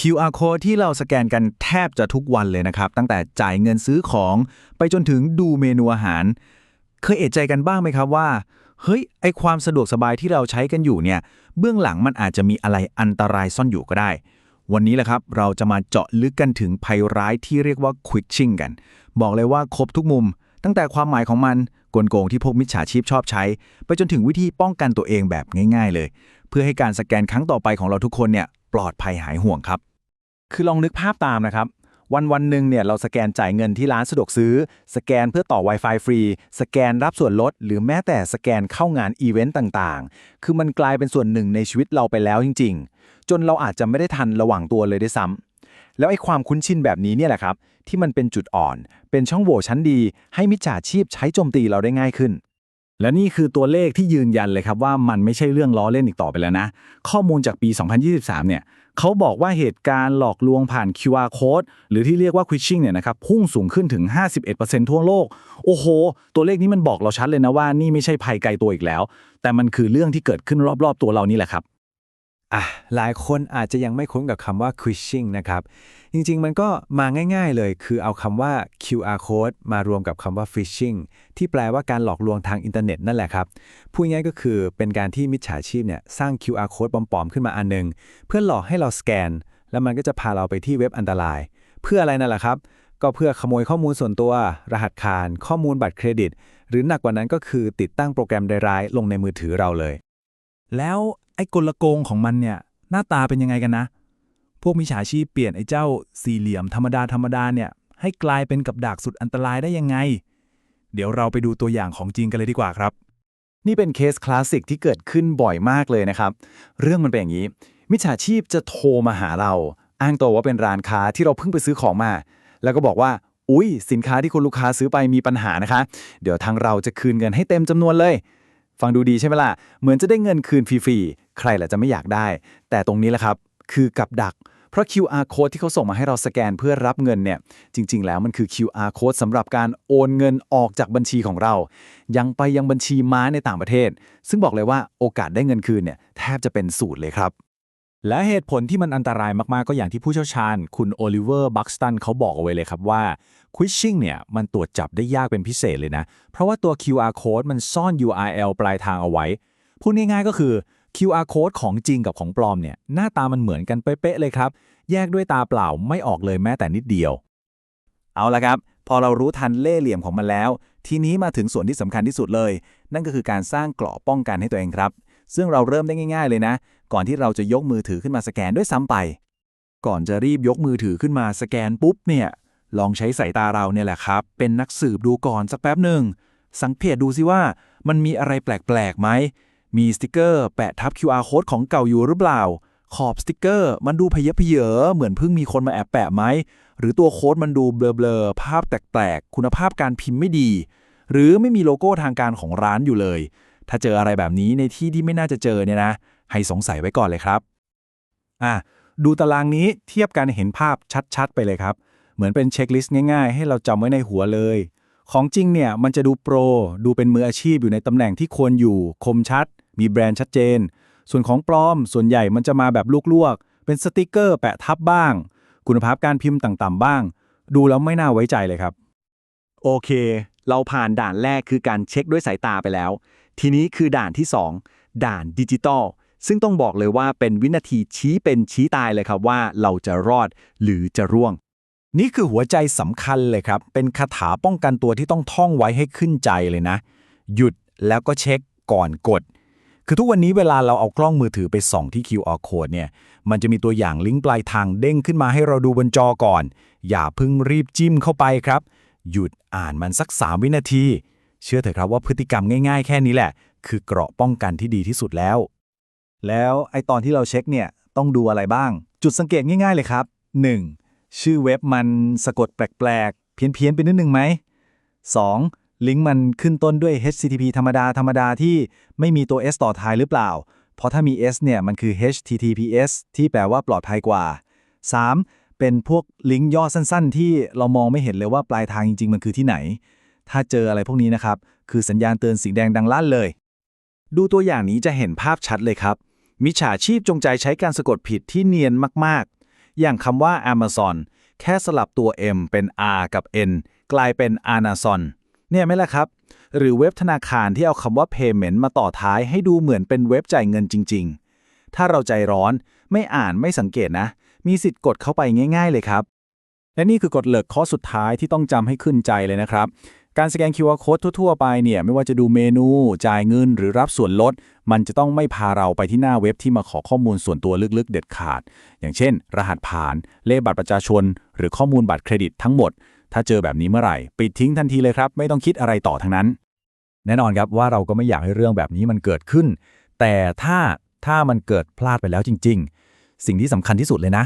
QR code ที่เราสแกนกันแทบจะทุกวันเลยนะครับ ตั้งแต่จ่ายเงินซื้อของไปจนถึงดูเมนูอาหาร เคยเอะใจกันบ้างไหมครับว่า เฮ้ย ไอความสะดวกสบายที่เราใช้กันอยู่เนี่ย เบื้องหลังมันอาจจะมีอะไรอันตรายซ่อนอยู่ก็ได้ วันนี้แหละครับ เราจะมาเจาะลึกกันถึงภัยร้ายที่เรียกว่า quitching กัน บอกเลยว่าครบทุกมุม ตั้งแต่ความหมายของมันกลโกงที่พวกมิจฉาชีพชอบใช้ ไปจนถึงวิธีป้องกันตัวเองแบบง่าย ๆ เลย เพื่อให้การสแกนครั้งต่อไปของเราทุกคนเนี่ยปลอดภัยหายห่วงครับ คือลองนึกภาพตามนะครับ วันวันหนึ่งเนี่ยเราสแกนจ่ายเงินที่ร้านสะดวกซื้อ สแกนเพื่อต่อ Wi-Fi ฟรี สแกนรับส่วนลด หรือแม้แต่สแกนเข้างานอีเวนต์ต่างๆ คือมันกลายเป็นส่วนหนึ่งในชีวิตเราไปแล้วจริง ๆ จนเราอาจจะไม่ได้ทันระหว่างตัวเลยด้วยซ้ำแล้วไอ้ความคุ้นชินแบบนี้เนี่ยแหละครับ ที่มันเป็นจุดอ่อน เป็นช่องโหว่ชั้นดี ให้มิจฉาชีพใช้โจมตีเราได้ง่ายขึ้นและนี่คือตัวเลขที่ยืนยันเลยครับว่ามันไม่ใช่เรื่องล้อเล่นอีกต่อไปแล้วนะ ข้อมูลจากปี 2023 เนี่ย เขาบอกว่าเหตุการณ์หลอกลวงผ่าน QR code หรือที่เรียกว่า quitching เนี่ยนะครับพุ่งสูงขึ้นถึง 51%ทั่วโลก โอ้โห ตัวเลขนี้มันบอกเราชัดเลยนะว่านี่ไม่ใช่ภัยไกลตัวอีกแล้ว แต่มันคือเรื่องที่เกิดขึ้นรอบๆตัวเรานี่แหละครับ อะหลายคนอาจจะยังไม่คุ้นกับคำว่า quishing นะครับ จริงๆ มันก็มาง่าย ๆ เลย คือเอาคำว่า QR code มารวมกับคำว่า phishing ที่แปลว่าการหลอกลวงทางอินเทอร์เน็ตนั่นแหละครับ พูดง่ายก็คือเป็นการที่มิจฉาชีพเนี่ยสร้าง QR code ปลอมๆ ขึ้นมาอันหนึง เพื่อหลอกให้เราสแกน แล้วมันก็จะพาเราไปที่เว็บอันตราย เพื่ออะไรนั่นแหละครับ ก็เพื่อขโมยข้อมูลส่วนตัว รหัสผ่าน ข้อมูลบัตรเครดิต หรือหนักกว่านั้นก็คือติดตั้งโปรแกรมร้ายๆลงในมือถือเราเลย แล้วไอ้กลโกงของมันเนี่ยหน้าตาเป็นยังไงกันนะ พวกมิจฉาชีพเปลี่ยนไอ้เจ้าสี่เหลี่ยมธรรมดาธรรมดาเนี่ยให้กลายเป็นกับดักสุดอันตรายได้ยังไง เดี๋ยวเราไปดูตัวอย่างของจริงกันเลยดีกว่าครับ นี่เป็นเคสคลาสสิกที่เกิดขึ้นบ่อยมากเลยนะครับ เรื่องมันเป็นอย่างนี้ มิจฉาชีพจะโทรมาหาเรา อ้างตัวว่าเป็นร้านค้าที่เราเพิ่งไปซื้อของมา แล้วก็บอกว่า อุ้ยสินค้าที่คุณลูกค้าซื้อไปมีปัญหานะคะ เดี๋ยวทางเราจะคืนเงินให้เต็มจำนวนเลย ฟังดูดีใช่ไหมล่ะ เหมือนจะได้เงินคืนฟรีๆ ใครหละจะไม่อยากได้ แต่ตรงนี้แหละครับ คือกับดัก เพราะ QR code ที่เขาส่งมาให้เราสแกนเพื่อรับเงินเนี่ย จริง ๆ แล้วมันคือ QR code สำหรับการโอนเงินออกจากบัญชีของเรา ยังไปยังบัญชีม้าในต่างประเทศ ซึ่งบอกเลยว่าโอกาสได้เงินคืนเนี่ยแทบจะเป็นศูนย์เลยครับ และเหตุผลที่มันอันตรายมาก ๆ ก็อย่างที่ผู้เชี่ยวชาญ คุณโอลิเวอร์บักสตันเขาบอกเอาไว้เลยครับว่า Quishing เนี่ยมันตรวจจับได้ยากเป็นพิเศษเลยนะ เพราะว่าตัว QR code มันซ่อน URL ปลายทางเอาไว้ พูดง่าย ๆ ก็คือ QR code ของจริงกับของปลอมเนี่ยหน้าตามันเหมือนกันเป๊ะๆเลยครับ แยกด้วยตาเปล่าไม่ออกเลยแม้แต่นิดเดียว เอาละครับ พอเรารู้ทันเล่ห์เหลี่ยมของมันแล้ว ทีนี้มาถึงส่วนที่สำคัญที่สุดเลย นั่นก็คือการสร้างเกราะป้องกันให้ตัวเองครับ ซึ่งเราเริ่มได้ง่าย ๆ เลยนะ ก่อนที่เราจะยกมือถือขึ้นมาสแกนด้วยซ้ำไป ก่อนจะรีบยกมือถือขึ้นมาสแกนปุ๊บเนี่ย ลองใช้สายตาเราเนี่ยแหละครับ เป็นนักสืบดูก่อนสักแป๊บหนึ่ง สังเกตดูสิว่ามันมีอะไรแปลกๆไหม มีสติกเกอร์แปะทับ QR code ของเก่าอยู่หรือเปล่า ขอบสติกเกอร์ มันดูเพยเพเยอเหมือนเพิ่งมีคนมาแอบแปะไหม หรือตัวโค้ดมันดูเบลอๆภาพแปลกๆคุณภาพการพิมพ์ไม่ดี หรือไม่มีโลโก้ทางการของร้านอยู่เลย ถ้าเจออะไรแบบนี้ในที่ที่ไม่น่าจะเจอเนี่ยนะ ให้สงสัยไว้ก่อนเลยครับอะดูตารางนี้เทียบกันเห็นภาพชัดๆ ไปเลยครับ เหมือนเป็นเช็คลิสต์ง่ายๆ ให้เราจำไว้ในหัวเลย ของจริงเนี่ยมันจะดูโปร ดูเป็นมืออาชีพอยู่ในตำแหน่งที่ควรอยู่ คมชัด มีแบรนด์ชัดเจน ส่วนของปลอม ส่วนใหญ่มันจะมาแบบลวกๆ เป็นสติกเกอร์แปะทับบ้าง คุณภาพการพิมพ์ต่ำๆบ้าง ดูแล้วไม่น่าไว้ใจเลยครับ โอเค เราผ่านด่านแรกคือการเช็คด้วยสายตาไปแล้ว ทีนี้คือด่านที่ 2 ด่านดิจิตอล ซึ่งต้องบอกเลยว่าเป็นวินาทีชี้เป็นชี้ตายเลยครับว่าเราจะรอดหรือจะร่วง นี่คือหัวใจสำคัญเลยครับ เป็นคาถาป้องกันตัวที่ต้องท่องไว้ให้ขึ้นใจเลยนะ หยุดแล้วก็เช็คก่อนกด คือทุกวันนี้เวลาเราเอากล้องมือถือไปส่องที่ QR code เนี่ย มันจะมีตัวอย่างลิงก์ปลายทางเด้งขึ้นมาให้เราดูบนจอก่อน อย่าเพิ่งรีบจิ้มเข้าไปครับ หยุดอ่านมันสัก 3 วินาที เชื่อเถอะครับว่าพฤติกรรมง่ายๆ แค่นี้แหละ คือเกราะป้องกันที่ดีที่สุดแล้ว แล้วไอตอนที่เราเช็คเนี่ยต้องดูอะไรบ้าง จุดสังเกตง่ายๆเลยครับ 1. ชื่อเว็บมันสะกดแปลกๆ เพี้ยนๆไปนิดนึงไหม 2. ลิงก์มันขึ้นต้นด้วย HTTP ธรรมดาธรรมดาที่ไม่มีตัว S ต่อท้ายหรือเปล่า เพราะถ้ามี S เนี่ยมันคือ HTTPS ที่แปลว่าปลอดภัยกว่า 3. เป็นพวกลิงก์ย่อสั้นๆ ที่เรามองไม่เห็นเลยว่าปลายทางจริง ๆ มันคือที่ไหน ถ้าเจออะไรพวกนี้นะครับ คือสัญญาณเตือนสีแดงดังลั่นเลย ดูตัวอย่างนี้จะเห็นภาพชัดเลยครับ มิจฉาชีพจงใจใช้การสะกดผิดที่เนียนมากๆ อย่างคำว่า Amazon แค่สลับตัว M เป็น R กับ N กลายเป็น Amazon เนี่ยไหมล่ะครับ หรือเว็บธนาคารที่เอาคำว่า payment มาต่อท้ายให้ดูเหมือนเป็นเว็บจ่ายเงินจริง ๆ ถ้าเราใจร้อนไม่อ่านไม่สังเกตนะ มีสิทธิ์กดเข้าไปง่าย ๆ เลยครับ และนี่คือกฎเหล็กข้อสุดท้ายที่ต้องจำให้ขึ้นใจเลยนะครับ การสแกน QR Code ทั่ว ๆ ไปเนี่ยไม่ว่าจะดูเมนู จ่ายเงินหรือรับส่วนลด มันจะต้องไม่พาเราไปที่หน้าเว็บที่มาขอข้อมูลส่วนตัวลึกๆ เด็ดขาด อย่างเช่น รหัสผ่าน เลขบัตรประชาชน หรือข้อมูลบัตรเครดิตทั้งหมด ถ้าเจอแบบนี้เมื่อไหร่ ปิดทิ้งทันทีเลยครับ ไม่ต้องคิดอะไรต่อทั้งนั้น แน่นอนครับว่าเราก็ไม่อยากให้เรื่องแบบนี้มันเกิดขึ้น แต่ถ้าถ้ามันเกิดพลาดไปแล้วจริง ๆ สิ่งที่สำคัญที่สุดเลยนะ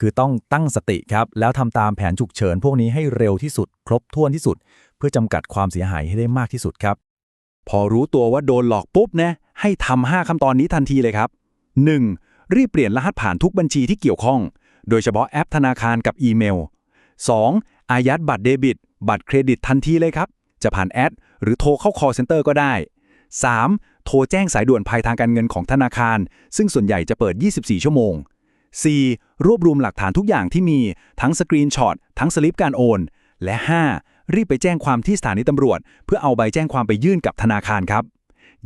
คือต้องตั้งสติครับ แล้วทำตามแผนฉุกเฉินพวกนี้ให้เร็วที่สุด ครบถ้วนที่สุด พื่อจำกัดความเสียหายให้ได้มากที่สุดครับ พอรู้ตัวว่าโดนหลอกปุ๊บนะให้ทำ5ขั้นตอนนี้ทันทีเลยครับ 1. รีบเปลี่ยนรหัสผ่านทุกบัญชีที่เกี่ยวข้อง โดยเฉพาะแอปธนาคารกับอีเมล 2. อายัดบัตรเดบิต บัตรเครดิตทันทีเลยครับ จะผ่านแอด หรือโทรเข้า call center ก็ได้ 3. โทรแจ้งสายด่วนภัยทางการเงินของธนาคาร ซึ่งส่วนใหญ่จะเปิด 24 ชั่วโมง 4. รวบรวมหลักฐานทุกอย่างที่มี ทั้งสกรีนช็อต ทั้งสลิปการโอน และ 5. รีบไปแจ้งความที่สถานีตำรวจ เพื่อเอาใบแจ้งความไปยื่นกับธนาคารครับ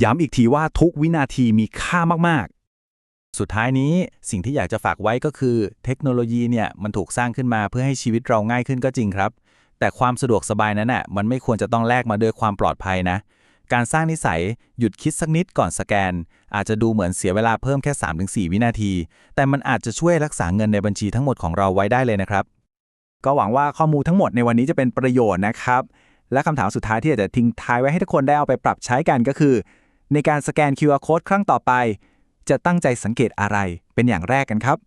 ย้ำอีกทีว่าทุกวินาทีมีค่ามากสุดท้ายนี้สิ่งที่อยากจะฝากไว้ก็คือ เทคโนโลยีเนี่ยมันถูกสร้างขึ้นมาเพื่อให้ชีวิตเราง่ายขึ้นก็จริงครับ แต่ความสะดวกสบายนั้นน่ะมันไม่ควรจะต้องแลกมาด้วยความปลอดภัยนะการสร้างนิสัยหยุดคิดสักนิดก่อนสแกน อาจจะดูเหมือนเสียเวลาเพิ่มแค่ 3-4 วินาที แต่มันอาจจะช่วยรักษาเงินในบัญชีทั้งหมดของเราไว้ได้เลยนะครับ ก็หวังว่าข้อมูลทั้งหมดในวันนี้จะเป็นประโยชน์นะครับ และคำถามสุดท้ายที่อยากจะทิ้งท้ายไว้ให้ทุกคนได้เอาไปปรับใช้กันก็คือ ในการสแกน QR Code ครั้งต่อไป จะตั้งใจสังเกตอะไรเป็นอย่างแรกกันครับ